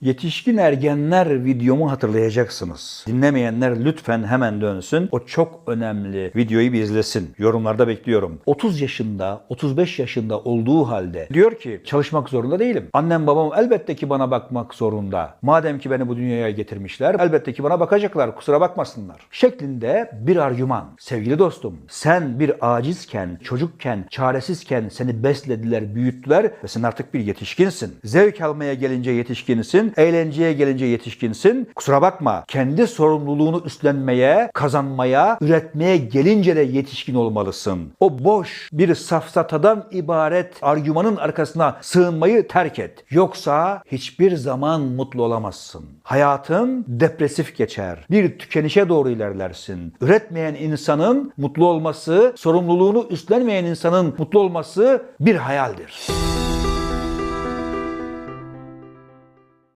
Yetişkin ergenler videomu hatırlayacaksınız. Dinlemeyenler lütfen hemen dönsün. O çok önemli videoyu bir izlesin. Yorumlarda bekliyorum. 30 yaşında, 35 yaşında olduğu halde diyor ki çalışmak zorunda değilim. Annem babam elbette ki bana bakmak zorunda. Madem ki beni bu dünyaya getirmişler elbette ki bana bakacaklar kusura bakmasınlar. Şeklinde bir argüman. Sevgili dostum sen bir acizken, çocukken, çaresizken seni beslediler, büyüttüler ve sen artık bir yetişkinsin. Zevk almaya gelince yetişkinsin, eğlenceye gelince yetişkinsin. Kusura bakma kendi sorumluluğunu üstlenmeye, kazanmaya, üretmeye gelince de yetişkin olmalısın. O boş bir safsatadan ibaret argümanın arkasına sığınmayı terk et. Yoksa hiçbir zaman mutlu olamazsın. Hayatın depresif geçer. Bir tükenişe doğru ilerlersin. Üretmeyen insanın mutlu olması, sorumluluğunu üstlenmeyen insanın mutlu olması bir hayaldir.